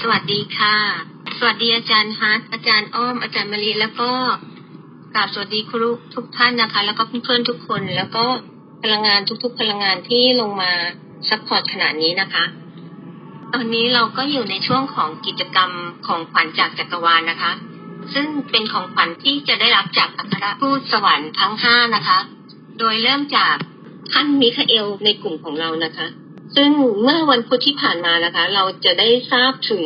สวัสดีค่ะ สวัสดีอาจารย์ฮัทอาจารย์อ้อม อาจารย์มลิแล้วก็กราบสวัสดีครูทุกท่านนะคะ แล้วก็เพื่อนๆทุกคน แล้วก็พลังงานทุกๆ พลังงานที่ลงมาซัพพอร์ตขนาดนี้นะคะ ตอนนี้เราก็อยู่ในช่วงของกิจกรรมของขวัญจากจักรวาลนะคะ ซึ่งเป็นของขวัญที่จะได้รับจากอัครทูตสวรรค์ทั้งห้านะคะ โดยเริ่มจากท่านมิคาเอลในกลุ่มของเรานะคะ ซึ่งเมื่อวันพุธที่ผ่านมานะคะ เราจะได้ทราบถึง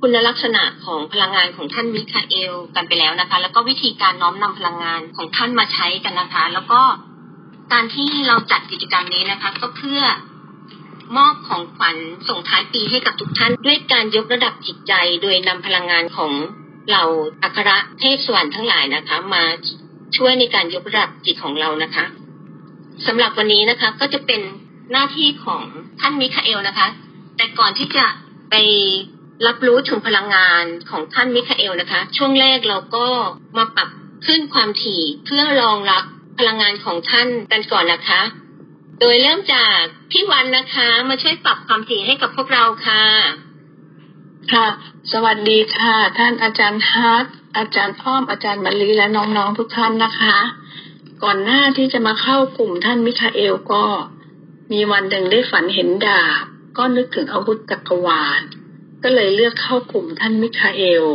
คุณลักษณะของพลังงานของท่านมิคาเอลกันไปแล้วนะคะ แล้วก็วิธีการน้อมนำพลังงานของท่านมาใช้กันนะคะ แล้วก็การที่เราจัดกิจกรรมนี้นะคะ ก็เพื่อมอบของขวัญส่งท้ายปีให้กับทุกท่าน ด้วยการยกระดับจิตใจโดยนำพลังงานของเราอัครเทพสวรรค์ทั้งหลายนะคะ มาช่วยในการยกระดับจิตของเรานะคะสำหรับวันนี้นะคะก็จะเป็น หน้าที่ของท่านมิคาเอลนะคะ แต่ก่อนที่จะไปรับรู้ถึงพลังงานของท่านมิคาเอลนะคะ ช่วงแรกเราก็มาปรับขึ้นความถี่เพื่อรองรับพลังงานของท่านกันก่อนนะคะ โดยเริ่มจากพี่วันนะคะ มาช่วยปรับความถี่ให้กับพวกเราค่ะ ค่ะ สวัสดีค่ะ ท่านอาจารย์ฮัทอาจารย์อ้อมอาจารย์มะลิและน้องๆทุกท่านนะคะ ก่อนหน้าที่จะมาเข้ากลุ่มท่านมิคาเอลก็ มีวันหนึ่งได้ฝันเห็นดาบ ก็นึกถึงอาวุธจักรวาล ก็เลยเลือกเข้ากลุ่มท่านมิคาเอล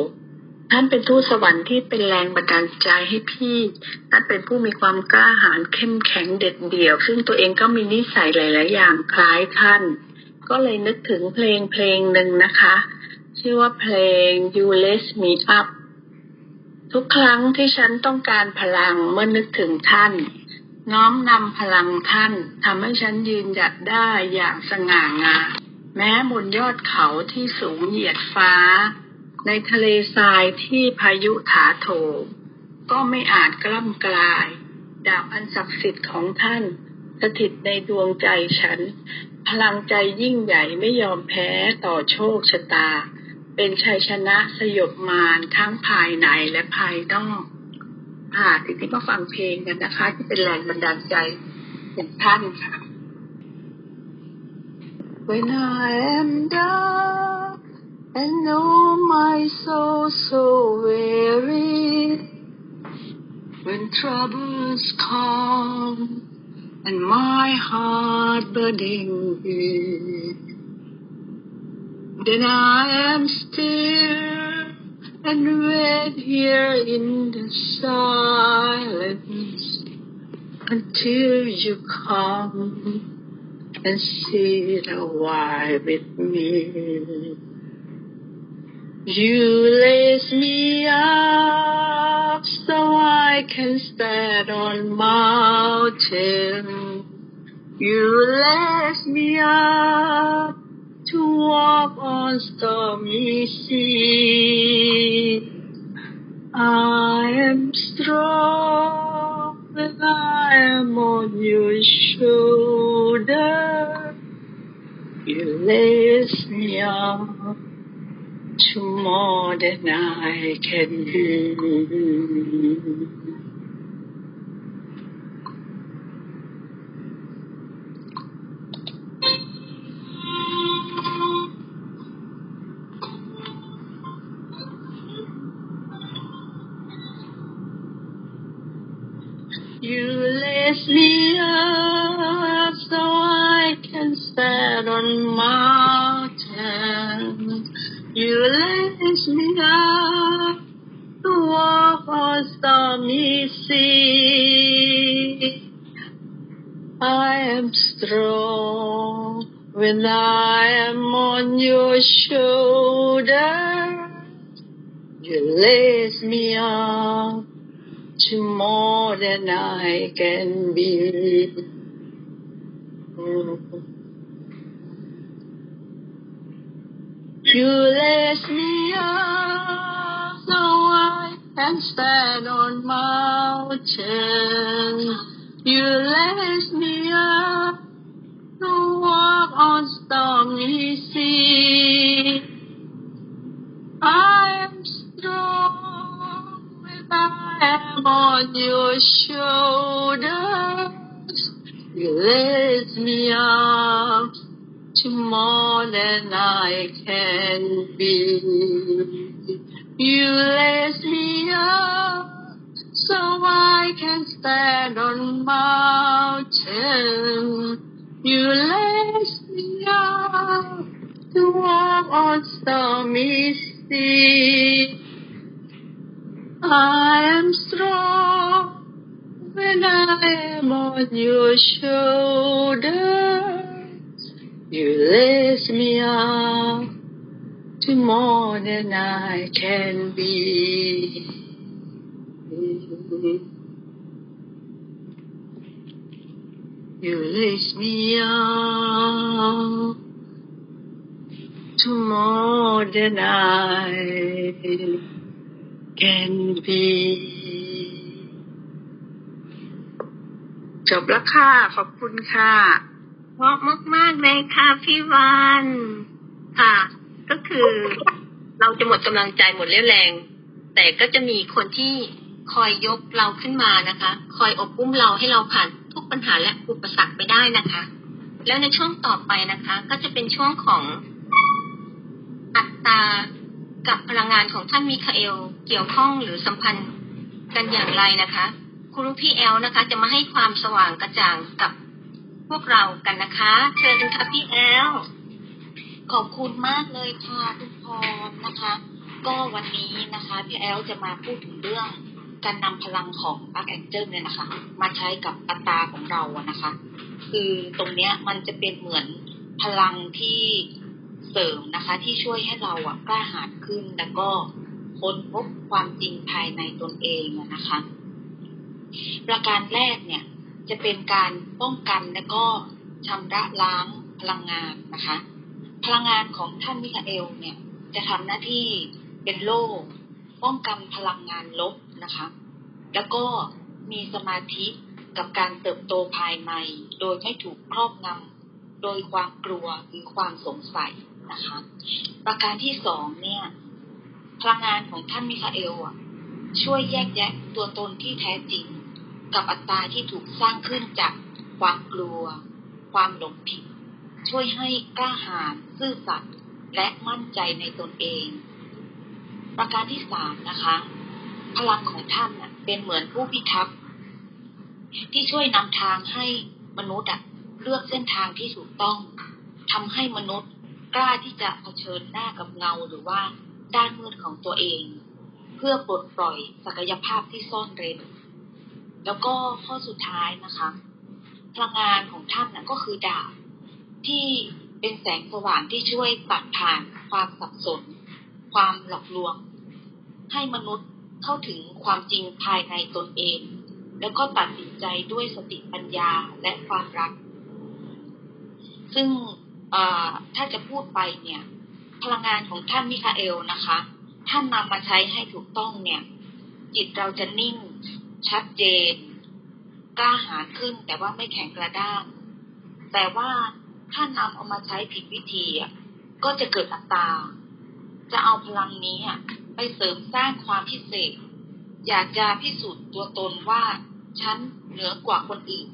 ท่านเป็นทูตสวรรค์ที่เป็นแรงบันดาลใจให้พี่ ท่านเป็นผู้มีความกล้าหาญเข้มแข็งเด็ดเดี่ยว ซึ่งตัวเองก็มีนิสัยหลาย ๆ อย่างคล้ายท่าน ก็เลยนึกถึงเพลงเพลงหนึ่งนะคะ ชื่อว่าเพลง You Let Me Up ทุกครั้งที่ฉันต้องการพลังเมื่อนึกถึงท่าน น้อมนำพลังท่านทำให้ฉันยืนหยัดได้อย่างสง่างามแม้บนยอดเขาที่สูงเหยียดฟ้า ในทะเลทรายที่พายุถาโถมก็ไม่อาจกล้ำกลาย ดาบอันศักดิ์สิทธิ์ของท่านสถิตในดวงใจฉัน พลังใจยิ่งใหญ่ไม่ยอมแพ้ต่อโชคชะตา เป็นชัยชนะสยบมารทั้งภายในและภายนอก ค่ะทีนี้มาฟังเพลงกันนะคะ ที่เป็นแรงบันดาลใจของท่านค่ะ When I am down and know my soul so weary, when troubles come and my heart burning weak, then I am still and wait here in the silence until you come and sit a while with me. You raise me up so I can stand on mountain. You raise me up to walk on stormy sea. I am strong when I am on your shoulder. You raise me up to more than I can do. On mountains. You lift me up to walk on stormy sea. I am strong when I am on your shoulder. You lift me up to more than I can be. You lift me up so I can stand on mountains. You lift me up to walk on stormy sea. I am strong when I am on your shoulders. You lift me up to more than I can be. You raise me up so I can stand on mountain. You raise me up to walk on stormy sea. I am strong when I am on your shoulders. You lift me up to more than I can be. You lift me up to more than I can be จบแล้วค่ะ ขอบคุณค่ะ เพราะมาก ๆ เลยค่ะพี่วานค่ะ ก็คือเราจะหมดกำลังใจหมดเรี่ยวแรง แต่ก็จะมีคนที่คอยยกเราขึ้นมานะคะ คอยอบอุ้มเราให้เราผ่านทุกปัญหาและอุปสรรคไปได้นะคะ แล้วในช่วงต่อไปนะคะ ก็จะเป็นช่วงของอัตรากับพลังงานของท่านมิคาเอล เกี่ยวข้องหรือสัมพันธ์กันอย่างไรนะคะครูพี่แอลนะคะ จะมาให้ความสว่างกระจ่างกับ พวกเรากันนะคะ เชิญค่ะพี่แอลขอบคุณมากเลยค่ะคุณพรนะคะ ก็วันนี้นะคะพี่แอลจะมาพูดถึงเรื่องการนำพลังของ Arc Angel เนี่ยนะคะ มาใช้กับอัตราของเราอะนะคะ คือตรงเนี้ยมันจะเป็นเหมือนพลังที่เสริมนะคะ ที่ช่วยให้เราอะกล้าหาญขึ้นแล้วก็ค้นพบความจริงภายในตนเองอะนะคะ ประการแรกเนี่ย จะเป็นการป้องกันและก็ชำระล้างพลังงานนะคะ พลังงานของท่านมิคาเอลเนี่ยจะทำหน้าที่เป็นโล่ป้องกันพลังงานลบนะคะ แล้วก็มีสมาธิกับการเติบโตภายในโดยไม่ถูกครอบงำโดยความกลัวหรือความสงสัยนะคะ ประการที่สองเนี่ย พลังงานของท่านมิคาเอลอะช่วยแยกแยะตัวตนที่แท้จริง กับอัตราที่ถูกสร้างขึ้นจากความกลัว ความหลงผิด ช่วยให้กล้าหาญซื่อสัตย์และมั่นใจในตนเอง ประการที่สามนะคะ พลังของท่านเป็นเหมือนผู้พิทักษ์ที่ช่วยนำทางให้มนุษย์เลือกเส้นทางที่ถูกต้องทำให้มนุษย์กล้าที่จะเผชิญหน้ากับเงาหรือว่าด้านมืดของตัวเอง เพื่อปลดปล่อยศักยภาพที่ซ่อนเร้น แล้วก็ข้อสุดท้ายนะคะ พลังงานของท่านนะก็คือดาบที่เป็นแสงสว่างที่ช่วยตัดผ่านความสับสน ความหลอกลวง ให้มนุษย์เข้าถึงความจริงภายในตนเอง แล้วก็ตัดสินใจด้วยสติปัญญาและความรัก ซึ่งถ้าจะพูดไปเนี่ย พลังงานของท่านมิคาเอลนะคะ ท่านนำมาใช้ให้ถูกต้องเนี่ย จิตเราจะนิ่ง ชัดเจน กล้าหาญขึ้นแต่ว่าไม่แข็งกระด้าง แต่ว่าถ้านำเอามาใช้ผิดวิธีก็จะเกิดอัตตา จะเอาพลังนี้ไปเสริมสร้างความพิเศษ อยากจะพิสูจน์ตัวตนว่าฉันเหนือกว่าคนอื่น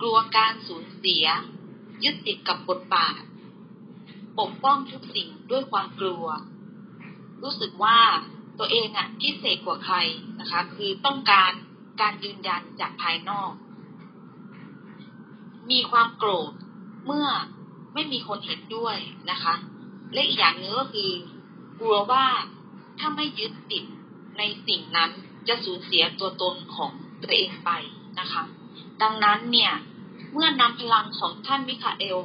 กลัวการสูญเสีย ยึดติดกับบทบาท ปกป้องทุกสิ่งด้วยความกลัว รู้สึกว่า ตัวเองอะพิเศษกว่าใครนะคะ คือต้องการการยืนยันจากภายนอก มีความโกรธเมื่อไม่มีคนเห็นด้วยนะคะ และอีกอย่างหนึงก็คือกลัวว่าถ้าไม่ยึดติดในสิ่งนั้นจะสูญเสียตัวตนของตัวเองไปนะคะ ดังนั้นเนี่ยเมื่อนำพลังของท่านมิคาเอล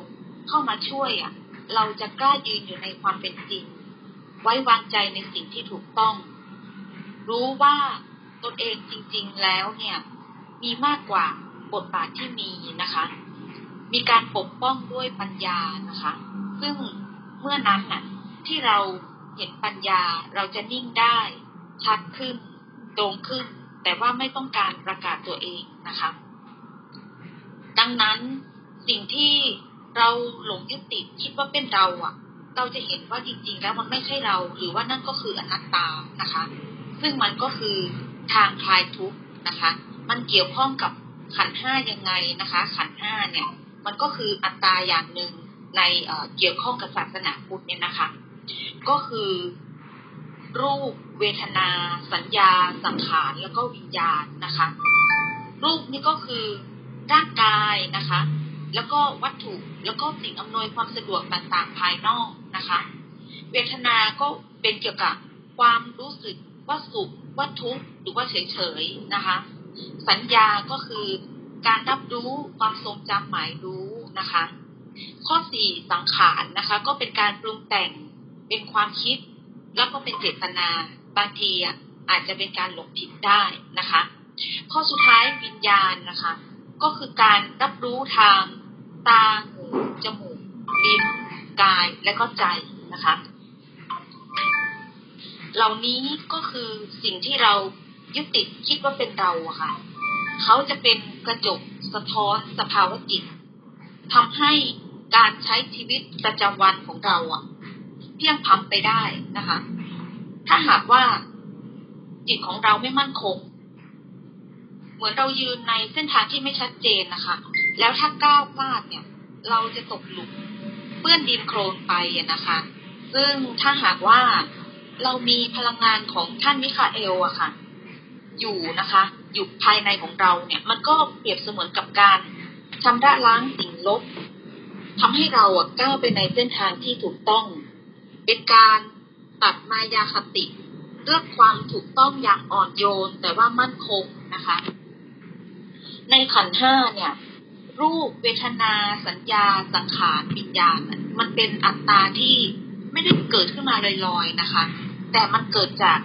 เข้ามาช่วยอะเราจะกล้ายืนอยู่ในความเป็นจริง ไว้วางใจในสิ่งที่ถูกต้อง รู้ว่าตนเองจริง ๆแล้วเนี่ย มีมากกว่าบทบาทที่มีนะคะ มีการปกป้องด้วยปัญญานะคะ ซึ่งเมื่อนั้นน่ะที่เราเห็นปัญญาเราจะนิ่งได้ ชัดขึ้น ตรงขึ้น แต่ว่าไม่ต้องการประกาศตัวเองนะคะ ดังนั้นสิ่งที่เราหลงยึดติดคิดว่าเป็นเราอะ เราจะเห็นว่าจริง ๆ แล้วมันไม่ใช่เรา หรือว่านั่นก็คืออนัตตานะคะ ซึ่งมันก็คือทางคลายทุกข์นะคะ มันเกี่ยวข้องกับขันห้ายังไงนะคะ ขันห้าเนี่ย มันก็คืออัตตาอย่างหนึ่งในเกี่ยวข้องกับศาสนาพุทธเนี่ยนะคะ ก็คือ รูปเวทนา สัญญา สังขารแล้วก็วิญญาณนะคะ รูปนี่ก็คือร่างกายนะคะ แล้วก็วัตถุแล้วก็สิ่งอำนวยความสะดวกต่างๆภายนอก นะคะ เวทนาก็เป็นเกี่ยวกับความรู้สึกว่าสุขว่าทุกข์หรือว่าเฉยๆนะคะ สัญญาก็คือการรับรู้ความทรงจำหมายรู้นะคะ ข้อสี่สังขารนะคะ ก็เป็นการปรุงแต่งเป็นความคิด แล้วก็เป็นเจตนาบางทีอะอาจจะเป็นการหลงผิดได้นะคะ ข้อสุดท้ายวิญญาณนะคะ ก็คือการรับรู้ทางตาหูจมูกลิ้น กายและก็ใจนะคะ เหล่านี้ก็คือสิ่งที่เรายึดติดคิดว่าเป็นเราอะค่ะ เขาจะเป็นกระจกสะท้อนสภาวะจิตทำให้การใช้ชีวิตประจำวันของเราอะเพียงพำไปได้นะคะ ถ้าหากว่าจิตของเราไม่มั่นคง เหมือนเรายืนในเส้นทางที่ไม่ชัดเจนนะคะ แล้วถ้าก้าวพลาดเนี่ย เราจะตกหลุม เปื้อนดินโคลนไปนะคะ ซึ่งถ้าหากว่าเรามีพลังงานของท่านมิคาเอลอะค่ะ อยู่นะคะ อยู่ภายในของเราเนี่ย มันก็เปรียบเสมือนกับการชำระล้างสิ่งลบทำให้เราอะก้าวไปในเส้นทางที่ถูกต้อง เป็นการตัดมายาคติเลือกความถูกต้องอย่างอ่อนโยนแต่ว่ามั่นคงนะคะ ในขันห้าเนี่ย รูปเวทนา สัญญา สังขารวิญญาณน่ะมันเป็นอัตตาที่ไม่ได้เกิดขึ้นมาลอยๆนะคะ แต่มันเกิดจาก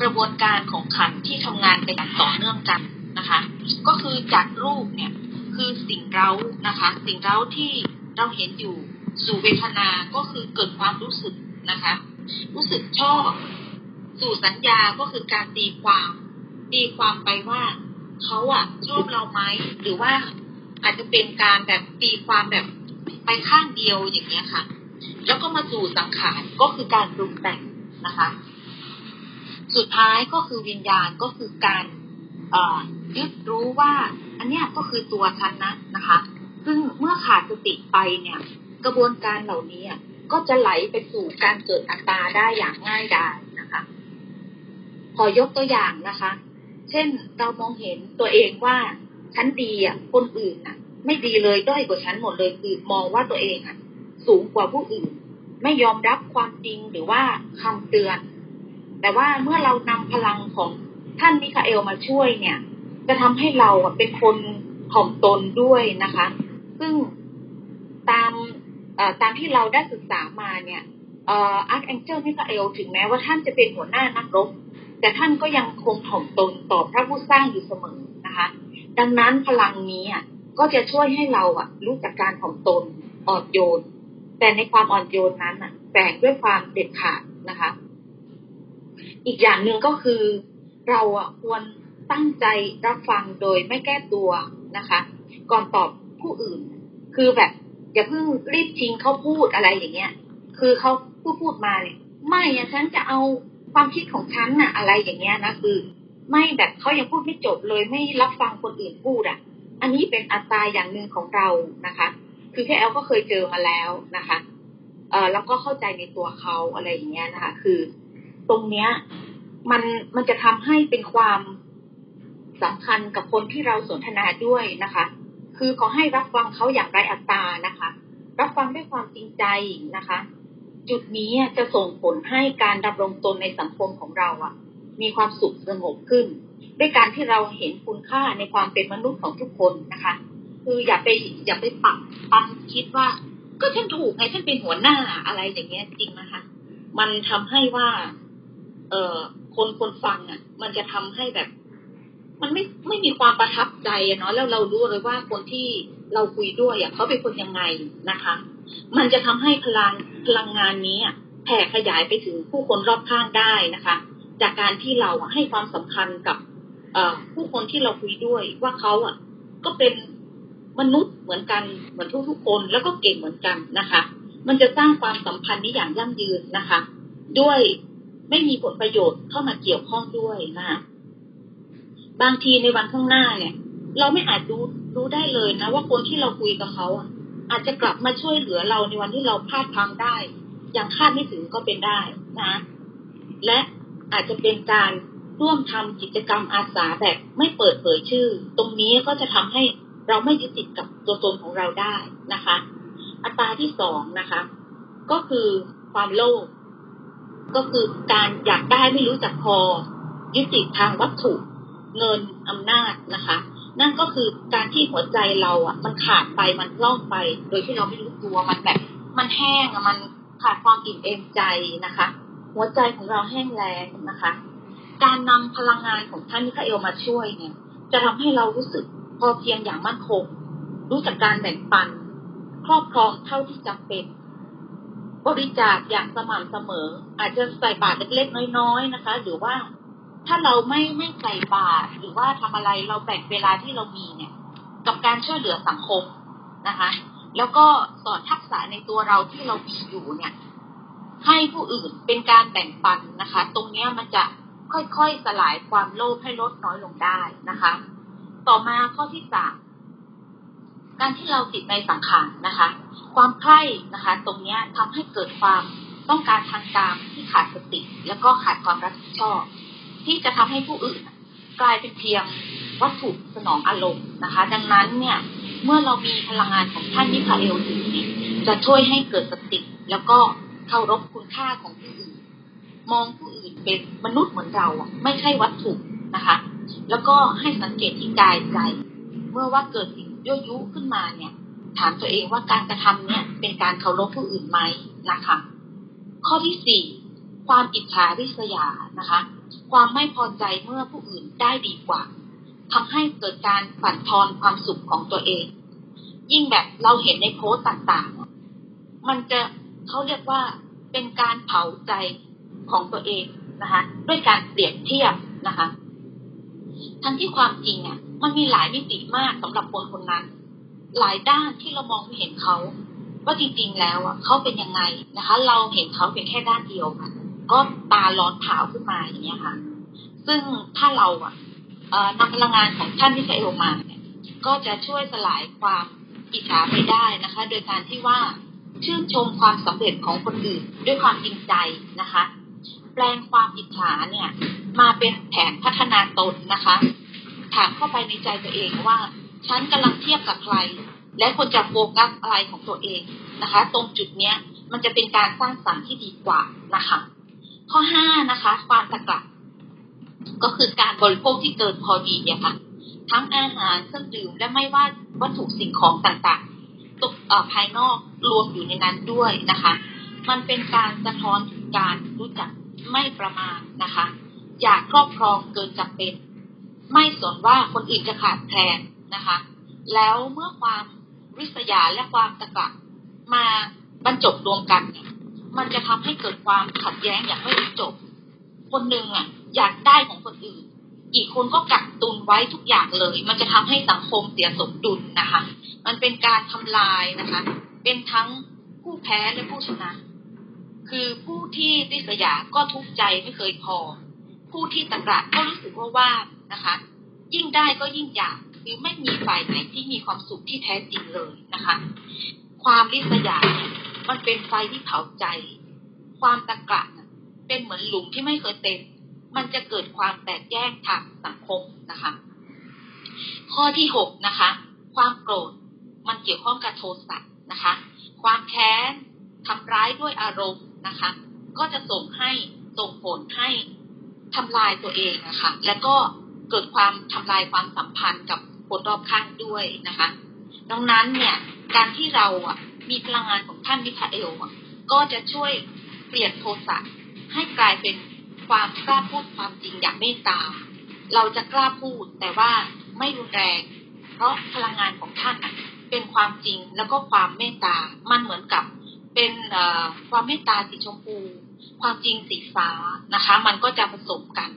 กระบวนการของขันที่ทำงานไปอย่างต่อเนื่องกันนะคะ ก็คือจากรูปเนี่ยคือสิ่งเร้านะคะ สิ่งเร้าที่เราเห็นอยู่สู่เวทนา ก็คือเกิดความรู้สึกนะคะ รู้สึกชอบสู่สัญญาก็คือการตีความตีความไปว่าเขาอะชอบเราไหมหรือว่า อาจจะเป็นการแบบตีความแบบไปข้างเดียวอย่างเงี้ยค่ะ แล้วก็มาสู่สังขารก็คือการปรุงแต่งนะคะ สุดท้ายก็คือวิญญาณก็คือการยึดรู้ว่า อันเนี้ยก็คือตัวฉันนะนะคะ ซึ่งเมื่อขาดสติไปเนี่ย กระบวนการเหล่านี้ก็จะไหลไปสู่การเกิดอัตตาได้อย่างง่ายดายนะคะ ขอยกตัวอย่างนะคะ เช่นเรามองเห็นตัวเองว่า ฉันดีอะ คนอื่นอะ ไม่ดีเลยด้อยกว่าฉันหมดเลยคือมองว่าตัวเองอะ สูงกว่าผู้อื่น ไม่ยอมรับความจริงหรือว่าคำเตือน แต่ว่าเมื่อเรานำพลังของท่านมิคาเอลมาช่วยเนี่ย จะทำให้เราเป็นคนถ่อมตนด้วยนะคะ ซึ่งตามตามที่เราได้ศึกษามาเนี่ยเอ่ออาร์คแองเจิลมิคาเอลถึงแม้ว่าท่านจะเป็นหัวหน้านักรบแต่ท่านก็ยังคงถ่อมตนต่อพระผู้สร้างอยู่เสมอนะคะ ดังนั้นพลังนี้อะก็จะช่วยให้เราอะ รู้จักการถ่อมตนอ่อนโยน แต่ในความอ่อนโยนนั้นอะแฝงด้วยความเด็ดขาดนะคะ อีกอย่างหนึ่งก็คือ เราอะควรตั้งใจรับฟังโดยไม่แก้ตัวนะคะ ก่อนตอบผู้อื่น คือแบบอย่าเพิ่งรีบทิ้งเขาพูดอะไรอย่างเงี้ย คือเขาพูดพูดมาเนี่ยไม่อะฉันจะเอาความคิดของฉันน่ะ อะไรอย่างเงี้ยนะคือ ไม่แบบเขายังพูดไม่จบเลยไม่รับฟังคนอื่นพูดอะ อันนี้เป็นอัตราอย่างหนึ่งของเรานะคะ คือแค่แอลก็เคยเจอมาแล้วนะคะเออแล้วก็เข้าใจในตัวเขาอะไรอย่างเงี้ยนะคะ คือ ตรงเนี้ย มันมันจะทำให้เป็นความสำคัญกับคนที่เราสนทนาด้วยนะคะ คือขอให้รับฟังเขาอย่างไรอัตรานะคะ รับฟังด้วยความจริงใจนะคะ จุดนี้จะส่งผลให้การดำรงตนในสังคมของเราอะ มีความสุขสงบขึ้น ด้วยการที่เราเห็นคุณค่าในความเป็นมนุษย์ของทุกคนนะคะ คืออย่าไปอย่าไปปักปันคิดว่า ก็ฉันถูกไงฉันเป็นหัวหน้าอะไรอย่างเงี้ยจริงนะคะ มันทำให้ว่า เอ่อคนคนฟังอะ มันจะทำให้แบบ มันไม่ไม่มีความประทับใจเนาะแล้วเรารู้เลยว่าคนที่เราคุยด้วยอะเขาเป็นคนยังไงนะคะ มันจะทำให้พลังพลังงานนี้อะแผ่ขยายไปถึงผู้คนรอบข้างได้นะคะ จากการที่เราให้ความสำคัญกับผู้คนที่เราคุยด้วยว่าเขาอะ ก็เป็นมนุษย์เหมือนกันเหมือนทุกๆคนแล้วก็เก่งเหมือนกันนะคะ มันจะสร้างความสัมพันธ์นี้อย่างยั่งยืนนะคะ ด้วยไม่มีผลประโยชน์เข้ามาเกี่ยวข้องด้วยนะบางทีในวันข้างหน้าเนี่ย เราไม่อาจรู้รู้ได้เลยนะ ว่าคนที่เราคุยกับเขาอะอาจจะกลับมาช่วยเหลือเราในวันที่เราพลาดพลังได้ อย่างคาดไม่ถึงก็เป็นได้นะ และ อาจจะเป็นการร่วมทำกิจกรรมอาสาแบบไม่เปิดเผยชื่อ ตรงนี้ก็จะทำให้เราไม่ยึดติดกับตัวตนของเราได้นะคะ อัตราที่สองนะคะ ก็คือความโลภก็คือการอยากได้ไม่รู้จักพอ ยึดติดทางวัตถุเงินอำนาจนะคะ นั่นก็คือการที่หัวใจเราอะ มันขาดไปมันล่องไป โดยที่เราไม่รู้ตัวมันแบบ มันแห้งอะมันขาดความอิ่มเอมใจนะคะ หัวใจของเราแห้งแล้งนะคะ การนำพลังงานของท่านมิคาเอลมาช่วยเนี่ย จะทำให้เรารู้สึกพอเพียงอย่างมั่นคง รู้จักการแบ่งปัน ครอบครองเท่าที่จำเป็น บริจาคอย่างสม่ำเสมอ อาจจะใส่บาตรเล็กๆน้อยๆนะคะ หรือว่าถ้าเราไม่ไม่ใส่บาตรหรือว่าทำอะไรเราแบ่งเวลาที่เรามีเนี่ย กับการช่วยเหลือสังคมนะคะ แล้วก็สอนทักษะในตัวเราที่เรามีอยู่เนี่ย ให้ผู้อื่นเป็นการแบ่งปันนะคะ ตรงเนี้ยมันจะค่อยๆสลายความโลภให้ลดน้อยลงได้นะคะ ต่อมาข้อที่สามการที่เราติดในสังขารนะคะ ความใคร่นะคะ ตรงเนี้ยทำให้เกิดความต้องการทางกามที่ขาดสติ แล้วก็ขาดความรับผิดชอบ ที่จะทำให้ผู้อื่น กลายเป็นเพียงวัตถุสนองอารมณ์นะคะ ดังนั้นเนี่ยเมื่อเรามีพลังงานของท่านมิคาเอลอยู่เนี่จะช่วยให้เกิดสติแล้วก็ เคารพคุณค่าของผู้อื่น มองผู้อื่นเป็นมนุษย์เหมือนเราไม่ใช่วัตถุนะคะ แล้วก็ให้สังเกตที่กายใจ เมื่อว่าเกิดสิ่งยั่วยุขึ้นมาเนี่ย ถามตัวเองว่าการกระทำเนี่ยเป็นการเคารพผู้อื่นไหมนะคะ ข้อที่สี่ความอิจฉาริษยานะคะ ความไม่พอใจเมื่อผู้อื่นได้ดีกว่าทำให้เกิดการฝันทอนความสุขของตัวเอง ยิ่งแบบเราเห็นในโพสต์ต่างๆ มันจะ เขาเรียกว่าเป็นการเผาใจของตัวเองนะคะ ด้วยการเปรียบเทียบนะคะ ทั้งที่ความจริงอะ มันมีหลายมิติมากสำหรับคนคนนั้น หลายด้านที่เรามองไม่เห็นเขาว่าจริงๆแล้วอะเขาเป็นยังไงนะคะ เราเห็นเขาเป็นแค่ด้านเดียวค่ะก็ตาร้อนเผาขึ้นมาอย่างเงี้ยค่ะ ซึ่งถ้าเราอะนำพลังงานของท่านที่ใช้ออกมาเนี่ย ก็จะช่วยสลายความอิจฉาไปได้นะคะ โดยการที่ว่า ชื่นชมความสำเร็จของคนอื่นด้วยความจริงใจนะคะ แปลงความอิจฉาเนี่ย มาเป็นแผนพัฒนาตนนะคะ ถามเข้าไปในใจตัวเองว่า ฉันกำลังเทียบกับใคร และควรจะโฟกัสอะไรของตัวเองนะคะ ตรงจุดเนี้ยมันจะเป็นการสร้างสรรค์ที่ดีกว่านะคะ ข้อห้านะคะ ความตะกลับก็คือการบริโภคที่เกินพอดีอะค่ะ ทั้งอาหารเครื่องดื่มและไม่ว่าวัตถุสิ่งของต่างๆ ตกภายนอกรวมอยู่ในนั้นด้วยนะคะ มันเป็นการสะท้อนถึงการรู้จักไม่ประมาณนะคะ อยากครอบครองเกินจำเป็น ไม่สนว่าคนอื่นจะขาดแคลนนะคะ แล้วเมื่อความริษยาและความตะกะมาบรรจบรวมกันเนี่ยมันจะทำให้เกิดความขัดแย้งอย่างไม่จบ คนหนึ่งอะอยากได้ของคนอื่น อีกคนก็กักตุนไว้ทุกอย่างเลย มันจะทำให้สังคมเสียสมดุลนะคะ มันเป็นการทำลายนะคะ เป็นทั้งผู้แพ้และผู้ชนะ คือผู้ที่ริษยาก็ทุกข์ใจไม่เคยพอ ผู้ที่ตะกระก็รู้สึกว่าว่านะคะ ยิ่งได้ก็ยิ่งอยากคือไม่มีฝ่ายไหนที่มีความสุขที่แท้จริงเลยนะคะ ความริษยา มันเป็นไฟที่เผาใจ ความตะกระเป็นเหมือนหลุมที่ไม่เคยเต็ม มันจะเกิดความแตกแยกทางสังคมนะคะ ข้อที่หกนะคะ ความโกรธมันเกี่ยวข้องกับโทสะนะคะ ความแค้นทำร้ายด้วยอารมณ์นะคะ ก็จะส่งให้ส่งผลให้ทำลายตัวเองนะคะแล้วก็เกิดความทำลายความสัมพันธ์กับคนรอบข้างด้วยนะคะดังนั้นเนี่ยการที่เราอะมีพลังงานของท่านมิคาเอลก็จะช่วยเปลี่ยนโทสะให้กลายเป็น ความกล้าพูดความจริงอย่างเมตตา เราจะกล้าพูดแต่ว่าไม่รุนแรง เพราะพลังงานของท่านเป็นความจริงแล้วก็ความเมตตา มันเหมือนกับเป็นความเมตตาสีชมพู ความจริงสีฟ้านะคะ มันก็จะผสมกัน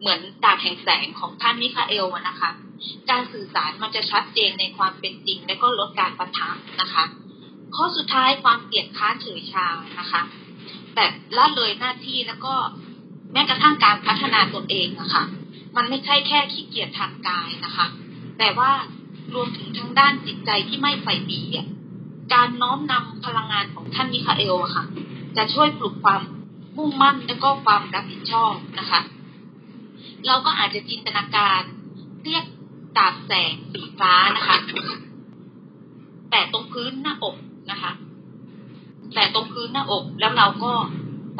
เหมือนดาบแห่งแสงของท่านมิคาเอลนะคะ การสื่อสารมันจะชัดเจนในความเป็นจริง และก็ลดการปะทะนะคะ ข้อสุดท้ายความเกลียดค้านเฉยชานะคะแต่ละเลยหน้าที่แล้วก็ แม้กระทั่งการพัฒนาตนเองนะคะ มันไม่ใช่แค่ขี้เกียจทางกายนะคะ แต่ว่ารวมถึงทางด้านจิตใจที่ไม่ใฝ่ดีการน้อมนำพลังงานของท่านมิคาเอลอะค่ะ จะช่วยปลุกความมุ่งมั่นและก็ความรับผิดชอบนะคะ เราก็อาจจะจินตนาการเรียกดาบแสงสีฟ้านะคะ แต่ตรงพื้นหน้าอกนะคะ แต่ตรงพื้นหน้าอกแล้วเราก็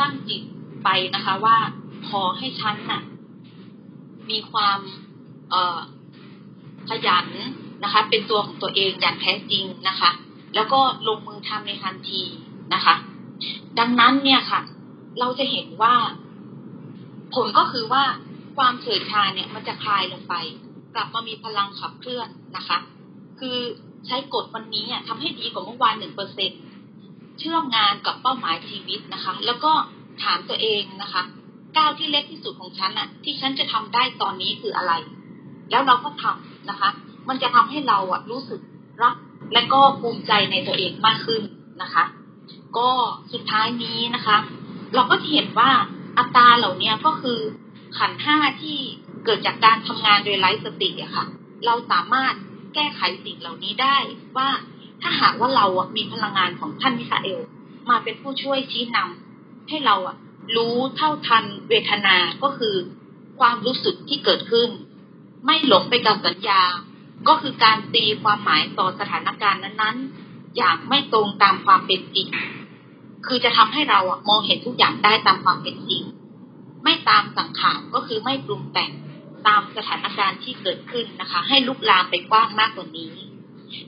ตั้งจิตไปนะคะว่า ขอให้ฉันน่ะ มีความเอ่อขยันนะคะ เป็นตัวของตัวเองอย่างแท้จริงนะคะ แล้วก็ลงมือทำในทันทีนะคะ ดังนั้นเนี่ยค่ะ เราจะเห็นว่าผลก็คือว่าความเฉื่อยชาเนี่ยมันจะคลายลงไป กลับมามีพลังขับเคลื่อนนะคะ คือใช้กฎวันนี้อะทำให้ดีกว่าเมื่อวานหนึ่งเปอร์เซ็นเชื่อมงานกับเป้าหมายชีวิตนะคะ แล้วก็ถามตัวเองนะคะ ก้าวที่เล็กที่สุดของฉันอะที่ฉันจะทำได้ตอนนี้คืออะไร แล้วเราก็ทำนะคะ มันจะทำให้เราอะรู้สึกรักและก็ภูมิใจในตัวเองมากขึ้นนะคะ ก็สุดท้ายนี้นะคะ เราก็จะเห็นว่าอัตราเหล่านี้ก็คือขันห้าที่เกิดจากการทำงานโดยไร้สติอะค่ะ เราสามารถแก้ไขสิ่งเหล่านี้ได้ว่าถ้าหากว่าเราอะมีพลังงานของท่านมิคาเอล มาเป็นผู้ช่วยชี้นำให้เราอะ รู้เท่าทันเวทนาก็คือความรู้สึกที่เกิดขึ้น ไม่หลงไปกับสัญญา ก็คือการตีความหมายต่อสถานการณ์นั้นๆ อย่างไม่ตรงตามความเป็นจริง คือจะทำให้เราอะมองเห็นทุกอย่างได้ตามความเป็นจริง ไม่ตามสังขารก็คือไม่ปรุงแต่งตามสถานการณ์ที่เกิดขึ้นนะคะ ให้ลุกลามไปกว้างมากกว่านี้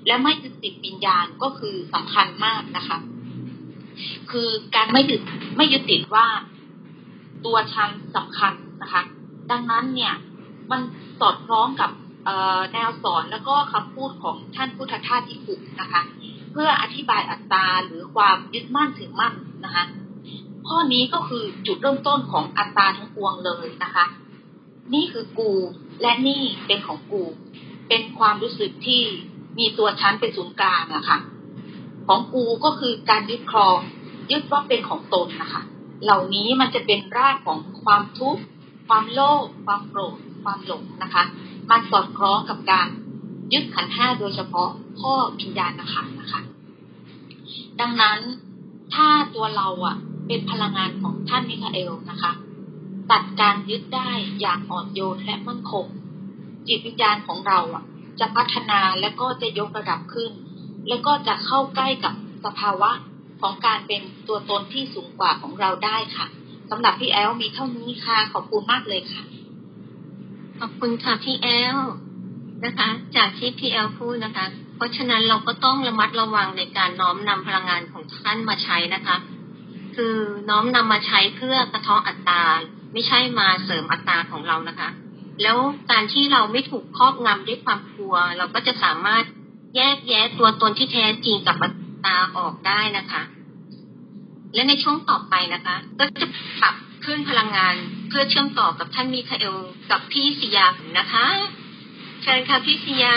และไม่ติดวิญญาณก็คือสำคัญมากนะคะ คือการไม่ยึดไม่ยึดติดว่าตัวฉันสำคัญนะคะ ดังนั้นเนี่ยมันสอดคล้องกับแนวสอนแล้วก็คำพูดของท่านพุทธทาสที่ฝึกนะคะ เพื่ออธิบายอัตตาหรือความยึดมั่นถือมั่นนะคะ ข้อนี้ก็คือจุดเริ่มต้นของอัตตาทั้งปวงเลยนะคะ นี่คือกูและนี่เป็นของกู เป็นความรู้สึกที่มีตัวฉันเป็นศูนย์กลางอะค่ะ ของกูก็คือการยึดครอง ยึดว่าเป็นของตนนะคะ เหล่านี้มันจะเป็นรากของความทุกข์ความโลภความโกรธความหลงนะคะ มันสอดคล้องกับการยึดขันห้าโดยเฉพาะข้อวิญญาณขันนะคะ ดังนั้นถ้าตัวเราอะ เป็นพลังงานของท่านมิคาเอลนะคะ ตัดการยึดได้อย่างอ่อนโยนและมั่นคงจิตวิญญาณของเราอะ จะพัฒนาและก็จะยกระดับขึ้น และก็จะเข้าใกล้กับสภาวะของการเป็นตัวตนที่สูงกว่าของเราได้ค่ะสำหรับพี่แอลมีเท่านี้ค่ะ ขอบคุณมากเลยค่ะ ขอบคุณค่ะพี่แอลนะคะ จากที่พี่แอลพูดนะคะ เพราะฉะนั้นเราก็ต้องระมัดระวังในการน้อมนำพลังงานของท่านมาใช้นะคะ คือน้อมนำมาใช้เพื่อกระเทาะอัตตาไม่ใช่มาเสริมอัตตาของเรานะคะ แล้วการที่เราไม่ถูกครอบงำด้วยความกลัว เราก็จะสามารถ แยกแยะตัวตนที่แท้จริงกับอัตตาออกได้นะคะ และในช่วงต่อไปนะคะ ก็จะปรับขึ้นพลังงานเพื่อเชื่อมต่อกับท่านมิคาเอลกับพี่สิยานะคะเชิญค่ะพี่สิยา